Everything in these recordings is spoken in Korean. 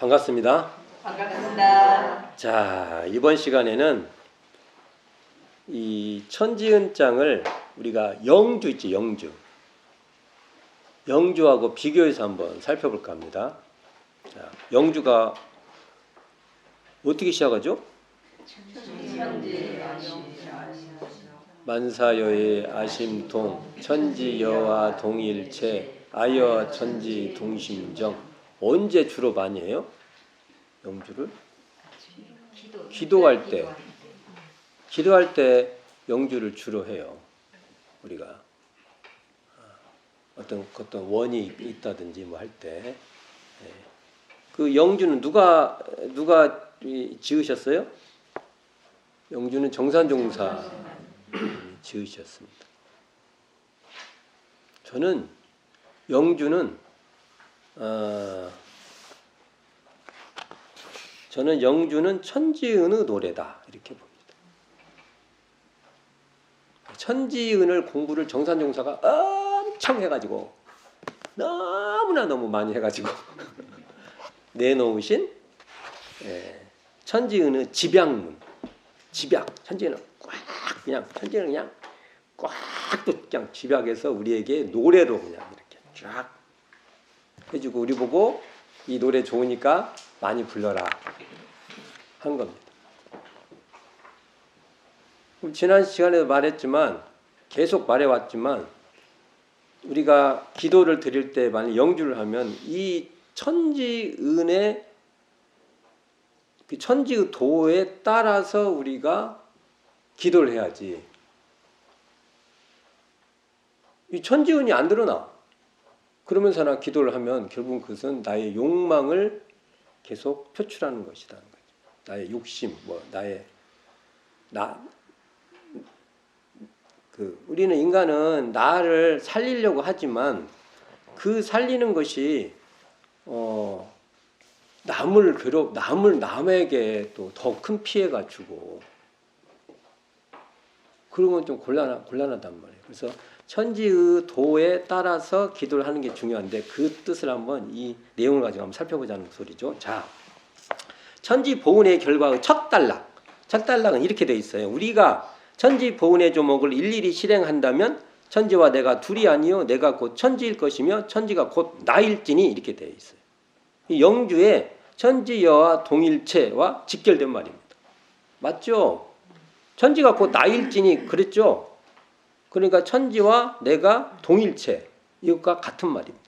반갑습니다. 반갑습니다. 자, 이번 시간에는 이 천지은장을 우리가 영주 있지, 영주. 영주하고 비교해서 한번 살펴볼까 합니다. 자, 영주가 어떻게 시작하죠? 만사여의 아심통, 천지여와 동일체, 아여 천지 동심정. 언제 주로 많이 해요? 영주를? 기도할 때. 기도할 때 영주를 주로 해요. 우리가 아, 어떤 어떤 원이 있다든지 뭐 할 때. 예. 그 영주는 누가 누가 이- 지으셨어요? 영주는 정산종사 지으셨습니다. 저는 영주는 어, 저는 영주는 천지은의 노래다 이렇게 봅니다. 천지은을 공부를 정산종사가 엄청 해가지고 너무나 너무 많이 해가지고 내놓으신 예, 천지은의 집약문, 집약 천지은은 꽉 그냥 천지는 그냥 꽉또 그냥 집약해서 우리에게 노래로 그냥 이렇게 쫙 해주고 우리 보고 이 노래 좋으니까 많이 불러라 한 겁니다. 지난 시간에도 말했지만 계속 말해왔지만 우리가 기도를 드릴 때 만약 영주를 하면 이 천지은의 그 천지의 도에 따라서 우리가 기도를 해야지. 이 천지은이 안 드러나. 그러면서 나 기도를 하면 결국은 그것은 나의 욕망을 계속 표출하는 것이라는 거죠. 나의 욕심, 뭐 나의 나 그 우리는 인간은 나를 살리려고 하지만 그 살리는 것이 어 남을 괴롭 남을 남에게 또 더 큰 피해가 주고 그런 건 좀 곤란하, 곤란하단 말이에요. 그래서 천지의 도에 따라서 기도를 하는 게 중요한데 그 뜻을 한번 이 내용을 가지고 한번 살펴보자는 소리죠. 자, 천지 보은의 결과의 첫 단락. 첫 단락은 이렇게 돼 있어요. 우리가 천지 보은의 조목을 일일이 실행한다면 천지와 내가 둘이 아니요 내가 곧 천지일 것이며 천지가 곧 나일지니 이렇게 돼 있어요. 이 영주에 천지여와 동일체와 직결된 말입니다. 맞죠? 천지가 곧 나일지니 그랬죠? 그러니까 천지와 내가 동일체 이것과 같은 말입니다.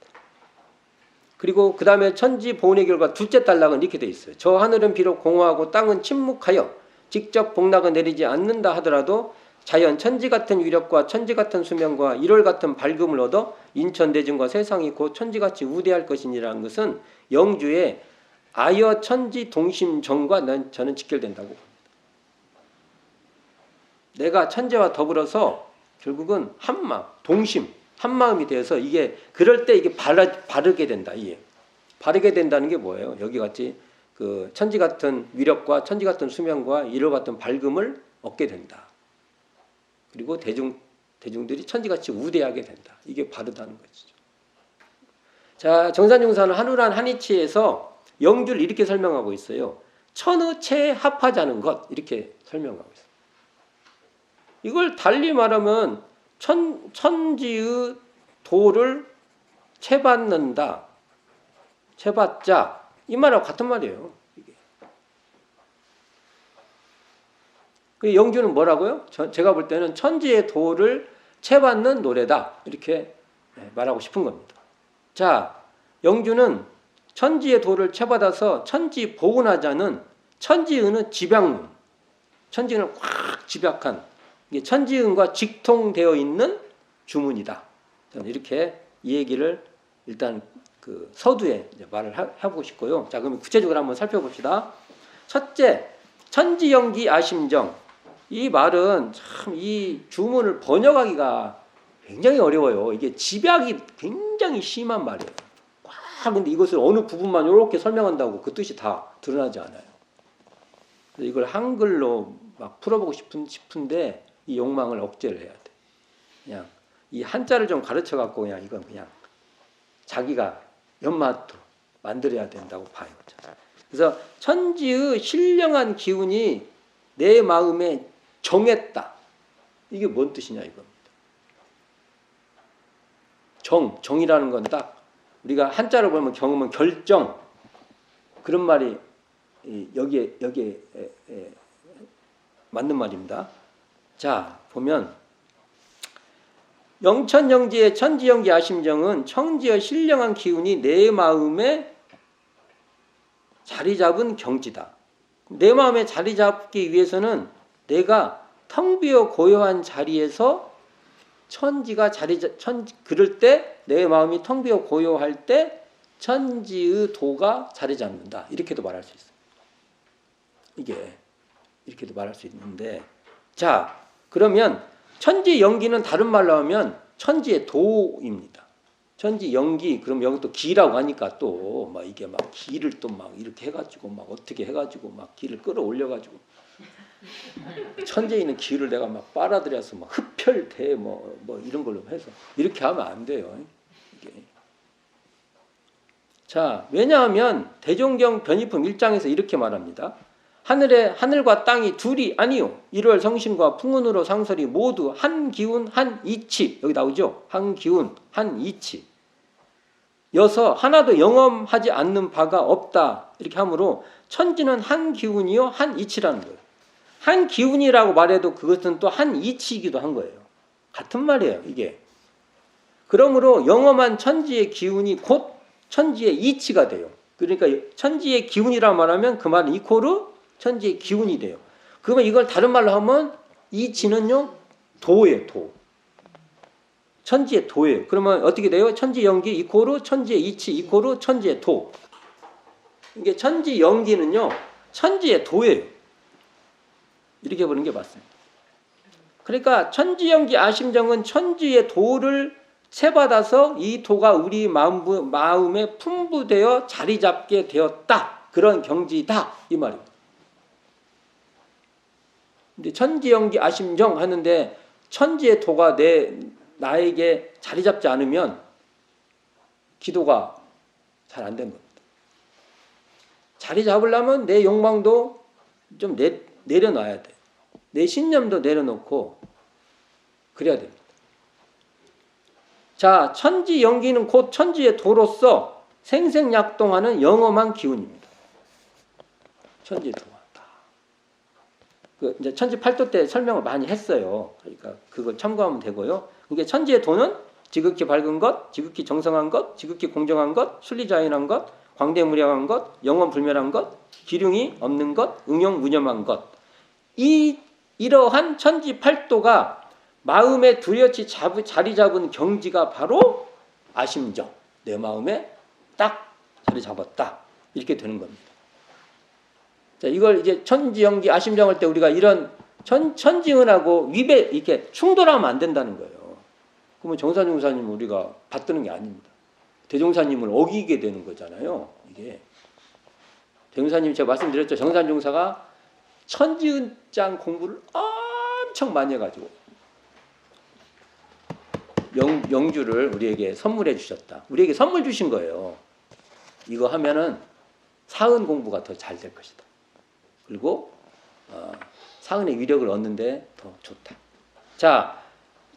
그리고 그 다음에 천지 보은의 결과 둘째 단락은 이렇게 돼 있어요. 저 하늘은 비록 공허하고 땅은 침묵하여 직접 복락은 내리지 않는다 하더라도 자연 천지 같은 위력과 천지 같은 수명과 일월 같은 밝음을 얻어 인천 대중과 세상이 곧 천지같이 우대할 것이니라는 것은 영주의 아여 천지 동심정과 난 저는 직결된다고 봅니다. 내가 천재와 더불어서 결국은 한마음, 동심, 한마음이 되어서 이게 그럴 때 이게 바르, 바르게 된다. 이게 바르게 된다는 게 뭐예요? 여기 같이 그 천지 같은 위력과 천지 같은 수명과 일월 같은 밝음을 얻게 된다. 그리고 대중 대중들이 천지같이 우대하게 된다. 이게 바르다는 것이죠. 자, 정산용사는 한우란 한이치에서 영주를 이렇게 설명하고 있어요. 천의체 합하자는 것 이렇게 설명하고 있어요. 이걸 달리 말하면 천, 천지의 도를 채받는다. 채받자. 이 말하고 같은 말이에요. 그 영주는 뭐라고요? 저, 제가 볼 때는 천지의 도를 채받는 노래다. 이렇게 네, 말하고 싶은 겁니다. 자, 영주는 천지의 도를 채받아서 천지 복원하자는 천지의는 집약문. 천지은을 꽉 집약한 이게 천지은과 직통되어 있는 주문이다. 저는 이렇게 이 얘기를 일단 그 서두에 말을 해보고 싶고요. 자, 그럼 구체적으로 한번 살펴봅시다. 첫째, 천지연기 아심정. 이 말은 참 이 주문을 번역하기가 굉장히 어려워요. 이게 집약이 굉장히 심한 말이에요. 꽉 근데 이것을 어느 부분만 이렇게 설명한다고 그 뜻이 다 드러나지 않아요. 이걸 한글로 막 풀어보고 싶은 싶은데 이 욕망을 억제를 해야 돼. 그냥 이 한자를 좀 가르쳐 갖고 그냥 이건 그냥 자기가 연마토 만들어야 된다고 봐요. 그래서 천지의 신령한 기운이 내 마음에 정했다. 이게 뭔 뜻이냐 이겁니다. 정, 정이라는 건 딱 우리가 한자로 보면 경험은 결정 그런 말이 이, 여기에 여기에 맞는 말입니다. 자 보면 영천영지의 천지영기 아심정은 청지의 신령한 기운이 내 마음에 자리 잡은 경지다. 내 마음에 자리 잡기 위해서는 내가 텅 비어 고요한 자리에서 천지가 자리 잡- 천 그럴 때 내 마음이 텅 비어 고요할 때 천지의 도가 자리 잡는다. 이렇게도 말할 수 있어요. 이게 이렇게도 말할 수 있는데 자 그러면 천지 연기는 다른 말로 하면 천지의 도입니다. 천지 연기 그럼 여기 또 기라고 하니까 또 막 이게 막 기를 또 막 이렇게 해가지고 막 어떻게 해가지고 막 기를 끌어올려가지고 천지에 있는 기를 내가 막 빨아들여서 막 흡혈대 뭐, 뭐 이런 걸로 해서 이렇게 하면 안 돼요. 이게. 자 왜냐하면 대종경 변이품 1장에서 이렇게 말합니다. 하늘에 하늘과 땅이 둘이 아니요. 일월 성신과 풍운으로 상설이 모두 한 기운 한 이치 여기 나오죠. 한 기운 한 이치. 여서 하나도 영험하지 않는 바가 없다 이렇게 하므로 천지는 한 기운이요 한 이치라는 거예요. 한 기운이라고 말해도 그것은 또 한 이치이기도 한 거예요. 같은 말이에요 이게. 그러므로 영험한 천지의 기운이 곧 천지의 이치가 돼요. 그러니까 천지의 기운이라 말하면 그 말은 이코르 천지의 기운이 돼요. 그러면 이걸 다른 말로 하면 이치는요 도예요 도. 천지의 도예요. 그러면 어떻게 돼요? 천지 연기 이코르 천지의 이치 이코르 천지의 도. 이게 천지 연기는요 천지의 도예요. 이렇게 보는 게 맞습니다. 그러니까 천지 연기 아심정은 천지의 도를 채받아서 이 도가 우리 마음, 마음에 풍부되어 자리 잡게 되었다. 그런 경지다. 이 말입니다. 근데 천지연기 아심정 하는데 천지의 도가 내 나에게 자리 잡지 않으면 기도가 잘안된 겁니다. 자리 잡으려면 내 욕망도 좀 내, 내려놔야 돼. 내 신념도 내려놓고 그래야 됩니다. 자, 천지 연기는 곧 천지의 도로서 생생약동하는 영험한 기운입니다. 천지의 도가. 그 이제 천지 팔도 때 설명을 많이 했어요. 그러니까 그걸 참고하면 되고요. 이게 천지의 도는 지극히 밝은 것, 지극히 정성한 것, 지극히 공정한 것, 순리자연한 것, 광대무량한 것, 영원 불멸한 것, 기륭이 없는 것, 응용 무념한 것. 이 이러한 천지 팔도가 마음에 두려치 잡, 자리 잡은 경지가 바로 아심정. 내 마음에 딱 자리 잡았다. 이렇게 되는 겁니다. 자, 이걸 이제 천지연기 아심정할 때 우리가 이런 천, 천지은하고 위배 이렇게 충돌하면 안 된다는 거예요. 그러면 정산용사님 우리가 받드는 게 아닙니다. 대종사님을 어기게 되는 거잖아요. 이게 대종사님 제가 말씀드렸죠. 정산용사가 천지은장 공부를 엄청 많이 해가지고 영, 영주를 우리에게 선물해 주셨다. 우리에게 선물 주신 거예요. 이거 하면은 사은 공부가 더 잘 될 것이다. 그리고 어, 사은의 위력을 얻는데 더 좋다. 자,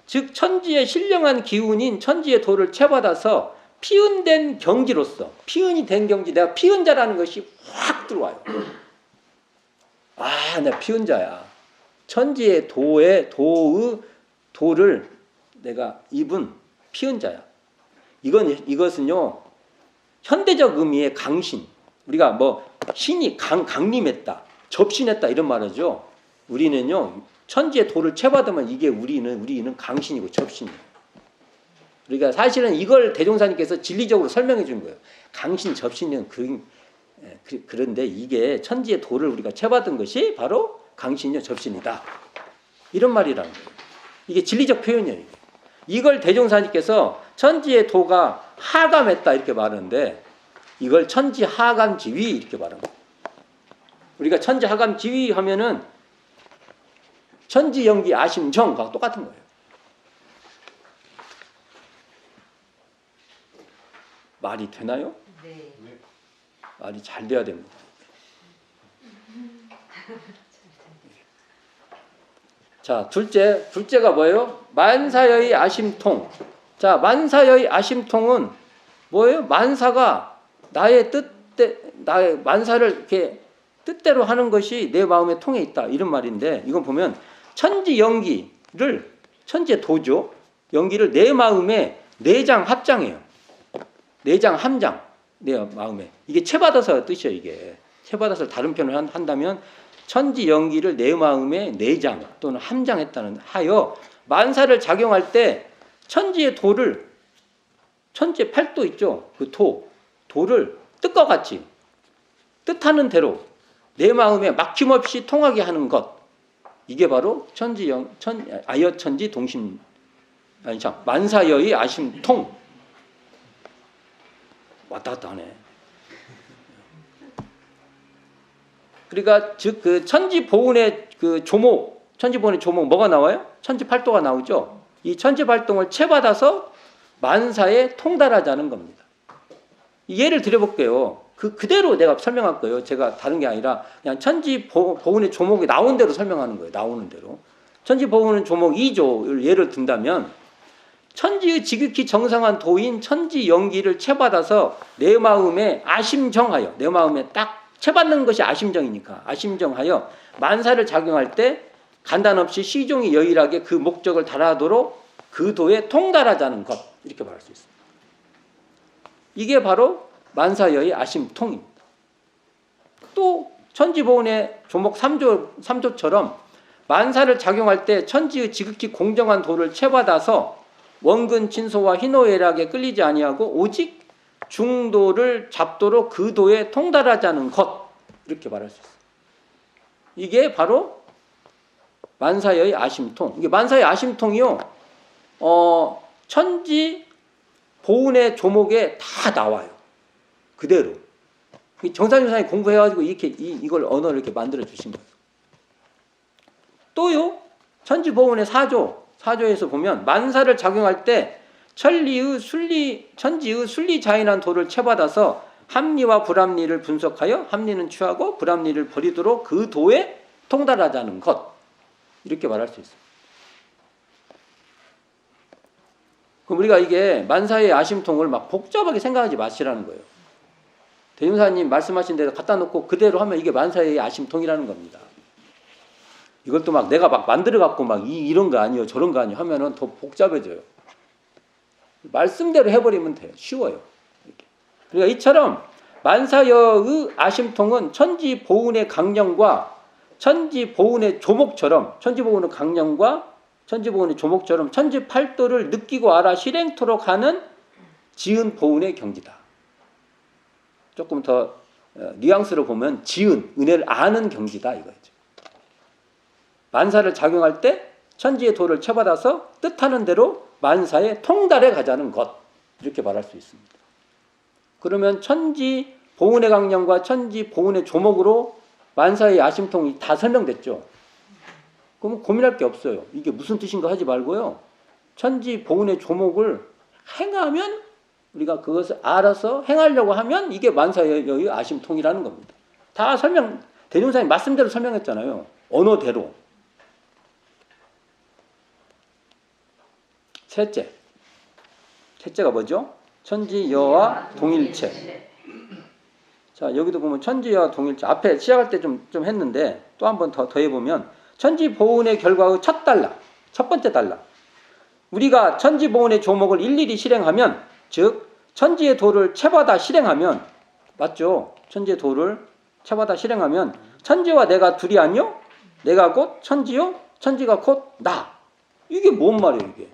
즉 천지의 신령한 기운인 천지의 도를 채받아서 피은된 경지로서 피은이 된 경지 내가 피은자라는 것이 확 들어와요. 아, 나 피은자야. 천지의 도의 도의 도를 내가 입은 피은자야. 이건 이것은요 현대적 의미의 강신. 우리가 뭐 신이 강 강림했다, 접신했다 이런 말이죠. 우리는요 천지의 도를 채받으면 이게 우리는 우리는 강신이고 접신이에요. 그러니까 사실은 이걸 대종사님께서 진리적으로 설명해 준 거예요. 강신 접신은 그, 예, 그 그런데 이게 천지의 도를 우리가 채받은 것이 바로 강신이요 접신이다. 이런 말이라는 거예요. 이게 진리적 표현이에요. 이걸 대종사님께서 천지의 도가 하감했다 이렇게 말하는데 이걸 천지 하감 지위 이렇게 말합니다. 우리가 천지 하감 지위 하면은 천지 연기 아심 정과 똑같은 거예요. 말이 되나요? 네. 말이 잘 돼야 됩니다. 자, 둘째, 둘째가 뭐예요? 만사여의 아심통. 자, 만사여의 아심통은 뭐예요? 만사가 나의 뜻대, 나의 만사를 이렇게 뜻대로 하는 것이 내 마음에 통해 있다. 이런 말인데, 이건 보면 천지 연기를, 천지의 도죠. 연기를 내 마음에 내장 합장해요. 내장 함장. 내 마음에. 이게 체받아서 뜻이에요, 이게. 체받아서 다른 표현을 한- 한다면 천지 연기를 내 마음에 내장 또는 함장했다는 하여 만사를 작용할 때 천지의 도를 천지의 팔도 있죠. 그 도, 도를 뜻과 같이 뜻하는 대로 내 마음에 막힘없이 통하게 하는 것. 이게 바로 천지영 천 아여 천지 동심 아니 참 만사여의 아심 통 왔다 갔다 하네. 그러니까 즉 그 천지 보훈의 그 조목 천지 보훈의 조목 뭐가 나와요? 천지 팔도가 나오죠. 이 천지 발동을 채받아서 만사에 통달하자는 겁니다. 예를 들어볼게요. 그 그대로 내가 설명할 거예요. 제가 다른 게 아니라 그냥 천지 보- 보훈의 조목이 나온 대로 설명하는 거예요. 나오는 대로. 천지 보훈은 조목 2조를 예를 든다면 천지의 지극히 정상한 도인 천지 연기를 채받아서 내 마음에 아심정하여 내 마음에 딱 채받는 것이 아심정이니까 아심정하여 만사를 작용할 때 간단 없이 시종이 여일하게 그 목적을 달하도록 그 도에 통달하자는 것 이렇게 말할 수 있습니다. 이게 바로 만사여의 아심통입니다. 또 천지보훈의 조목 3조 3조처럼 만사를 작용할 때 천지의 지극히 공정한 도를 채받아서 원근 진소와 희노애락에 끌리지 아니하고 오직 중도를 잡도록 그 도에 통달하자는 것 이렇게 말할 수 있어요. 이게 바로 만사의 아심통. 이게 만사의 아심통이요. 어, 천지 보훈의 조목에 다 나와요. 그대로. 정산유산이 공부해가지고 이렇게 이, 이걸 언어를 이렇게 만들어 주신 거예요. 또요. 천지 보훈의 사조 사조에서 보면 만사를 작용할 때 천리의 순리 천지의 순리 자인한 도를 채받아서 합리와 불합리를 분석하여 합리는 취하고 불합리를 버리도록 그 도에 통달하자는 것 이렇게 말할 수 있습니다. 그럼 우리가 이게 만사의 아심통을 막 복잡하게 생각하지 마시라는 거예요. 대윤사님 말씀하신 대로 갖다 놓고 그대로 하면 이게 만사의 아심통이라는 겁니다. 이것도 막 내가 막 만들어 갖고 막 이, 이런 거 아니요 저런 거 아니요 하면은 더 복잡해져요. 말씀대로 해버리면 돼요. 쉬워요. 이렇게. 그러니까 이처럼 만사여의 아심통은 천지 보훈의 강령과 천지 보훈의 조목처럼 천지 보훈의 강령과 천지 보훈의 조목처럼 천지 팔도를 느끼고 알아 실행토록 하는 지은 보훈의 경지다. 조금 더 어, 뉘앙스로 보면 지은 은혜를 아는 경지다 이거죠. 만사를 작용할 때 천지의 도를 채받아서 뜻하는 대로 만사에 통달해 가자는 것 이렇게 말할 수 있습니다. 그러면 천지 보훈의 강령과 천지 보훈의 조목으로 만사의 아심통이 다 설명됐죠. 그럼 고민할 게 없어요. 이게 무슨 뜻인가 하지 말고요. 천지 보훈의 조목을 행하면 우리가 그것을 알아서 행하려고 하면 이게 만사의 아심통이라는 겁니다. 다 설명 대종사님 말씀대로 설명했잖아요. 언어대로. 셋째. 셋째가 뭐죠? 천지여와 동일체. 자, 여기도 보면 천지여와 동일체. 앞에 시작할 때 좀 좀 했는데 또 한 번 더 더해 보면 천지 보훈의 결과의 첫 단락. 첫 번째 단락. 우리가 천지 보훈의 조목을 일일이 실행하면 즉 천지의 도를 채받아 실행하면 맞죠? 천지의 도를 채받아 실행하면 천지와 내가 둘이 아니요? 내가 곧 천지요? 천지가 곧 나. 이게 뭔 말이에요, 이게?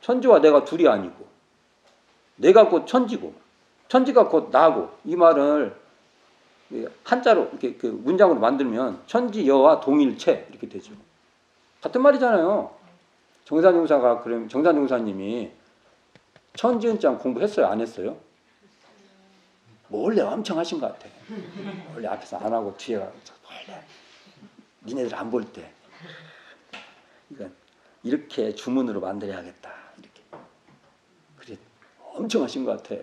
천지와 내가 둘이 아니고 내가 곧 천지고 천지가 곧 나고 이 말을 한자로 이렇게 그 문장으로 만들면 천지여와 동일체 이렇게 되죠. 같은 말이잖아요. 정산용사가 그럼 정산용사님이 천지은장 공부했어요, 안 했어요? 원래 엄청 하신 것 같아. 원래 앞에서 안 하고 뒤에 가서 원래 니네들 안 볼 때. 그러니까 이렇게 주문으로 만들어야겠다. 이렇게. 그래 엄청 하신 것 같아.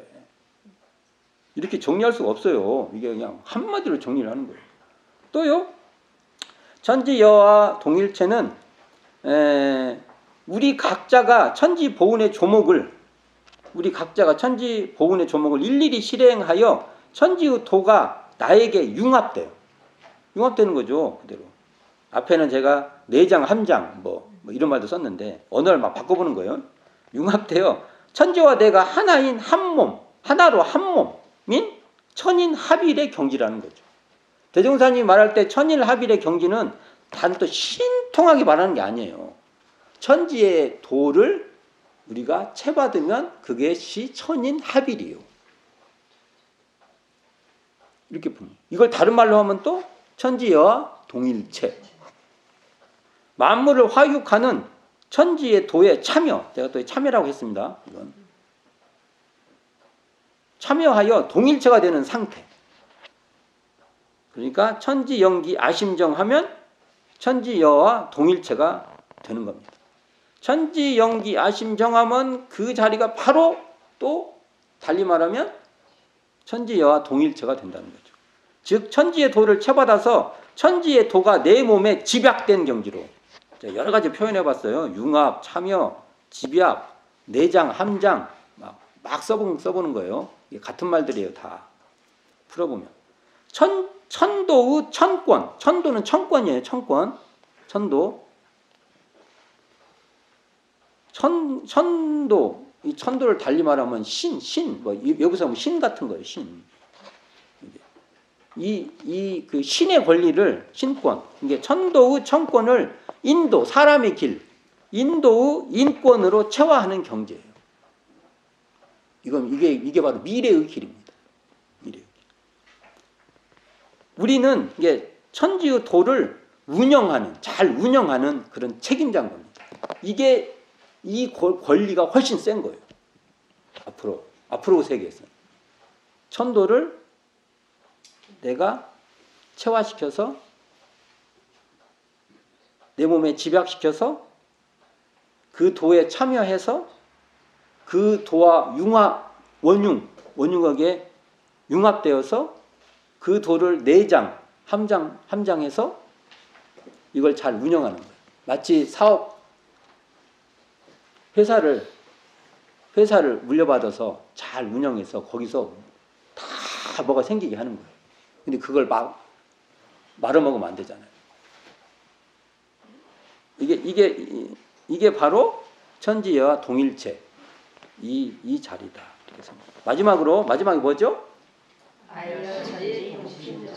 이렇게 정리할 수가 없어요. 이게 그냥 한마디로 정리를 하는 거예요. 또요. 천지여와 동일체는 에, 우리 각자가 천지 보훈의 조목을 우리 각자가 천지 보훈의 조목을 일일이 실행하여 천지의 도가 나에게 융합돼요. 융합되는 거죠. 그대로. 앞에는 제가 내장, 함장 뭐, 뭐 이런 말도 썼는데 언어를 막 바꿔보는 거예요. 융합되어 천지와 내가 하나인 한 몸, 하나로 한 몸인 천인 합일의 경지라는 거죠. 대종사님이 말할 때 천일 합일의 경지는 단 또 신통하게 말하는 게 아니에요. 천지의 도를 우리가 채받으면 그것이 천인 합일이에요. 이렇게 봅니다. 이걸 다른 말로 하면 또 천지와 동일체. 만물을 화육하는 천지의 도에 참여. 제가 또 참여라고 했습니다. 이건. 참여하여 동일체가 되는 상태. 그러니까 천지 영기 아심정 하면 천지여와 동일체가 되는 겁니다. 천지 영기 아심정하면 그 자리가 바로 또 달리 말하면 천지여와 동일체가 된다는 거죠. 즉 천지의 도를 채받아서 천지의 도가 내 몸에 집약된 경지로 여러 가지 표현해 봤어요. 융합, 참여, 집약, 내장, 함장 막, 막 써본, 써보는 거예요. 같은 말들이에요. 다 풀어보면 천 천도의 천권, 천도는 천권이에요. 천권, 천도. 천 천도 이 천도를 달리 말하면 신, 신, 뭐 이- 여기서 보면 신 같은 거예요. 신. 이 이 그 신의 권리를 신권, 이게 천도의 천권을 인도 사람의 길, 인도의 인권으로 체화하는 경제예요. 이건 이게 이게 바로 미래의 길입니다. 미래의 길. 우리는 이게 천지의 도를 운영하는 잘 운영하는 그런 책임자인 겁니다. 이게 이 권- 권리가 훨씬 센 거예요. 앞으로 앞으로 세계에서 천도를 내가 체화시켜서 내 몸에 집약시켜서 그 도에 참여해서 그 도와 융합 원융 원융하게 융합되어서 그 도를 내장 함장 함장해서 이걸 잘 운영하는 거예요. 마치 사업 회사를 회사를 물려받아서 잘 운영해서 거기서 다 뭐가 생기게 하는 거예요. 근데 그걸 막 말아먹으면 안 되잖아요. 이게 이게 이- 이게 바로 천지와 동일체 이 이 자리다. 생각합니다. 마지막으로 마지막이 뭐죠? 아이천지 동심정.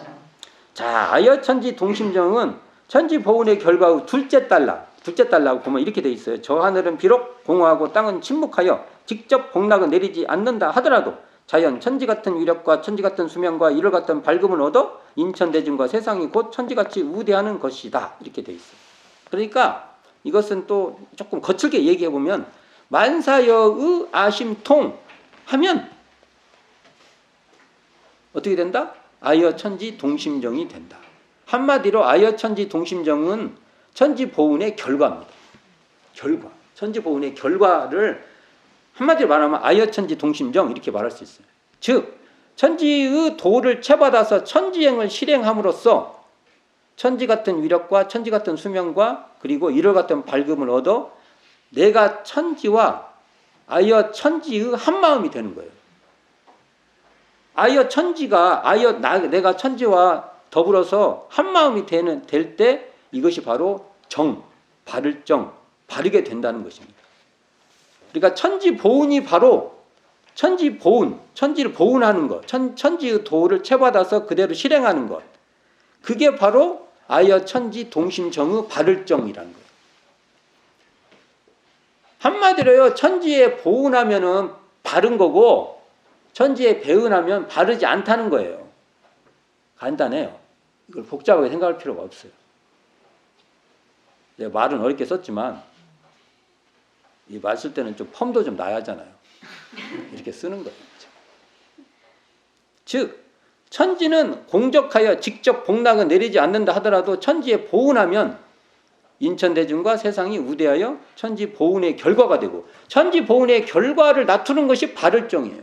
자, 아여 천지 동심정은 천지 보훈의 결과의 둘째 달라. 둘째 달라고 보면 이렇게 돼 있어요. 저 하늘은 비록 공허하고 땅은 침묵하여 직접 복락은 내리지 않는다 하더라도 자연 천지 같은 위력과 천지 같은 수명과 이를 같은 밝음을 얻어 인천 대중과 세상이 곧 천지같이 우대하는 것이다. 이렇게 돼 있어요. 그러니까 이것은 또 조금 거칠게 얘기해 보면 만사여의 아심통 하면 어떻게 된다? 아여 천지 동심정이 된다. 한마디로 아여 천지 동심정은 천지 보훈의 결과입니다. 결과. 천지 보훈의 결과를 한마디로 말하면 아여 천지 동심정 이렇게 말할 수 있어요. 즉 천지의 도를 채받아서 천지행을 실행함으로써 천지 같은 위력과 천지 같은 수명과 그리고 이를 같은 밝음을 얻어 내가 천지와 아여 천지의 한 마음이 되는 거예요. 아여 천지가 아여 나, 내가 천지와 더불어서 한 마음이 되는 될 때 이것이 바로 정 바를 정 바르게 된다는 것입니다. 그러니까 천지 보훈이 바로 천지 보훈 천지를 보훈하는 것 천, 천지의 도를 채받아서 그대로 실행하는 것 그게 바로 아여 천지 동심정의 바를 정이라는 거예요. 한마디로요 천지에 보훈하면은 바른 거고 천지에 배은하면 바르지 않다는 거예요. 간단해요. 이걸 복잡하게 생각할 필요가 없어요. 내가 말은 어렵게 썼지만 이 말 쓸 때는 좀 펌도 좀 나야 하잖아요. 이렇게 쓰는 거예요. 즉 천지는 공적하여 직접 복락은 내리지 않는다 하더라도 천지에 보훈하면 인천 대중과 세상이 우대하여 천지 보훈의 결과가 되고 천지 보훈의 결과를 나투는 것이 발을정이에요.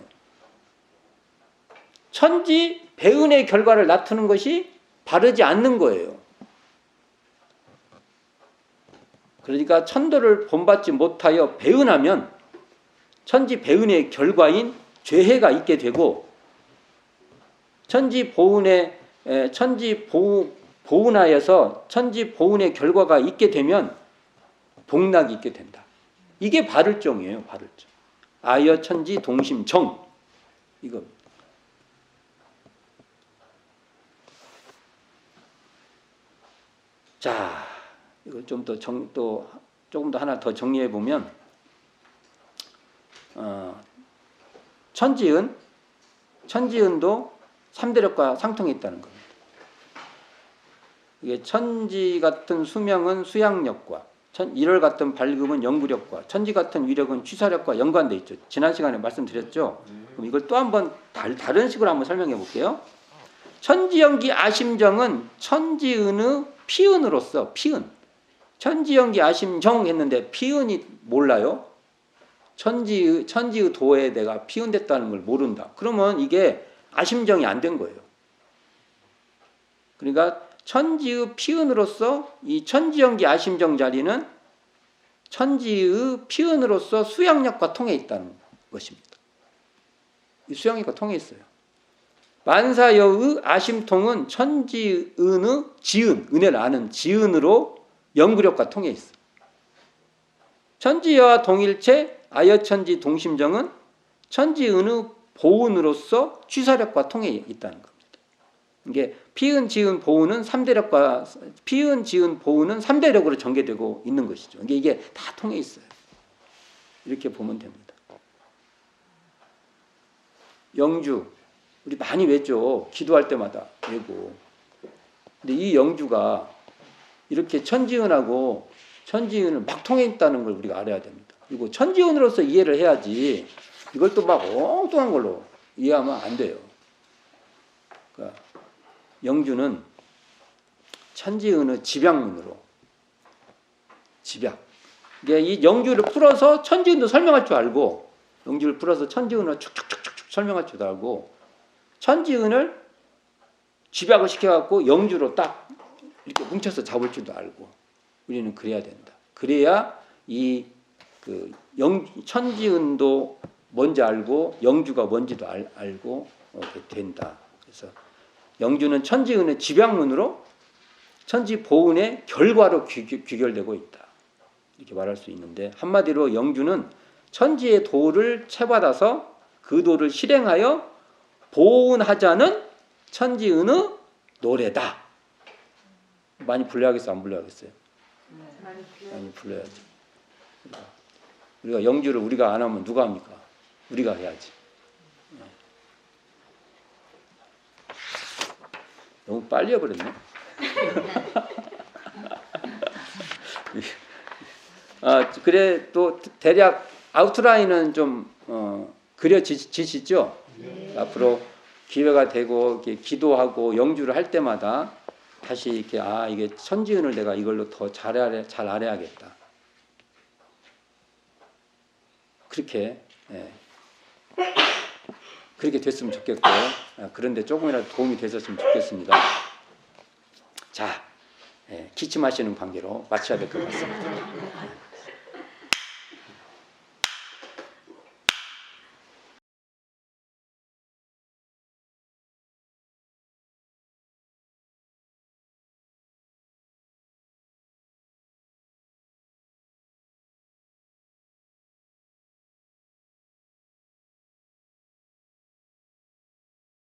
천지 배은의 결과를 나타내는 것이 바르지 않는 거예요. 그러니까 천도를 본받지 못하여 배은하면 천지 배은의 결과인 죄해가 있게 되고 천지 보은의 에, 천지 보, 보은하여서 천지 보은의 결과가 있게 되면 복락이 있게 된다. 이게 바를정이에요. 바를정. 아여 천지 동심 정 이거. 자, 이걸 좀더 정 또 조금 더 하나 더 정리해 보면 어, 천지은 천지은도 삼대력과 상통해 있다는 겁니다. 이게 천지 같은 수명은 수양력과 천, 일월 같은 밝음은 영구력과 천지 같은 위력은 취사력과 연관돼 있죠. 지난 시간에 말씀드렸죠. 그럼 이걸 또 한번 달, 다른 식으로 한번 설명해 볼게요. 천지연기 아심정은 천지은의 피은으로서 피은 천지연기 아심정 했는데 피은이 몰라요. 천지의 천지의 도에 내가 피은됐다는 걸 모른다. 그러면 이게 아심정이 안 된 거예요. 그러니까 천지의 피은으로서 이 천지연기 아심정 자리는 천지의 피은으로서 수양력과 통해 있다는 것입니다. 이 수양력과 통해 있어요. 만사여의 아심통은 천지은의 지은, 은혜를 아는 지은으로 영구력과 통해 있어. 천지여와 동일체 아여천지 동심정은 천지은의 보은으로서 취사력과 통해 있다는 겁니다. 이게 피은, 지은, 보은은 삼대력과 피은, 지은, 보은은 삼대력으로 전개되고 있는 것이죠. 이게 이게 다 통해 있어요. 이렇게 보면 됩니다. 영주 우리 많이 외죠. 기도할 때마다 외고. 근데 이 영주가 이렇게 천지은하고 천지은을 막 통해 있다는 걸 우리가 알아야 됩니다. 그리고 천지은으로서 이해를 해야지 이걸 또 막 엉뚱한 걸로 이해하면 안 돼요. 그러니까 영주는 천지은의 집약문으로 집약. 이게 이 영주를 풀어서 천지은도 설명할 줄 알고 영주를 풀어서 천지은을 축축축축 설명할 줄 알고 천지은을 집약을 시켜갖고 영주로 딱 이렇게 뭉쳐서 잡을 줄도 알고 우리는 그래야 된다. 그래야 이 그 천지은도 뭔지 알고 영주가 뭔지도 알, 알고 어, 된다. 그래서 영주는 천지은의 집약문으로 천지 보은의 결과로 귀, 귀결되고 있다. 이렇게 말할 수 있는데 한마디로 영주는 천지의 도를 채받아서 그 도를 실행하여 보은하자는 천지은의 노래다. 많이 불러야겠어, 안 불러야겠어요? 많이 불러야지. 우리가 영주를 우리가 안 하면 누가 합니까? 우리가 해야지. 네. 너무 빨리 해버렸네. 아, 그래 또 대략 아우트라인은 좀 어, 그려지시죠? 앞으로 기회가 되고 기도하고 영주를 할 때마다 다시 이렇게 아 이게 천지은을 내가 이걸로 더 잘 알아 잘 알아야겠다. 그렇게 예. 그렇게 됐으면 좋겠고 아, 그런데 조금이라도 도움이 되셨으면 좋겠습니다. 자, 예, 기침하시는 관계로 마쳐야 될 것 같습니다.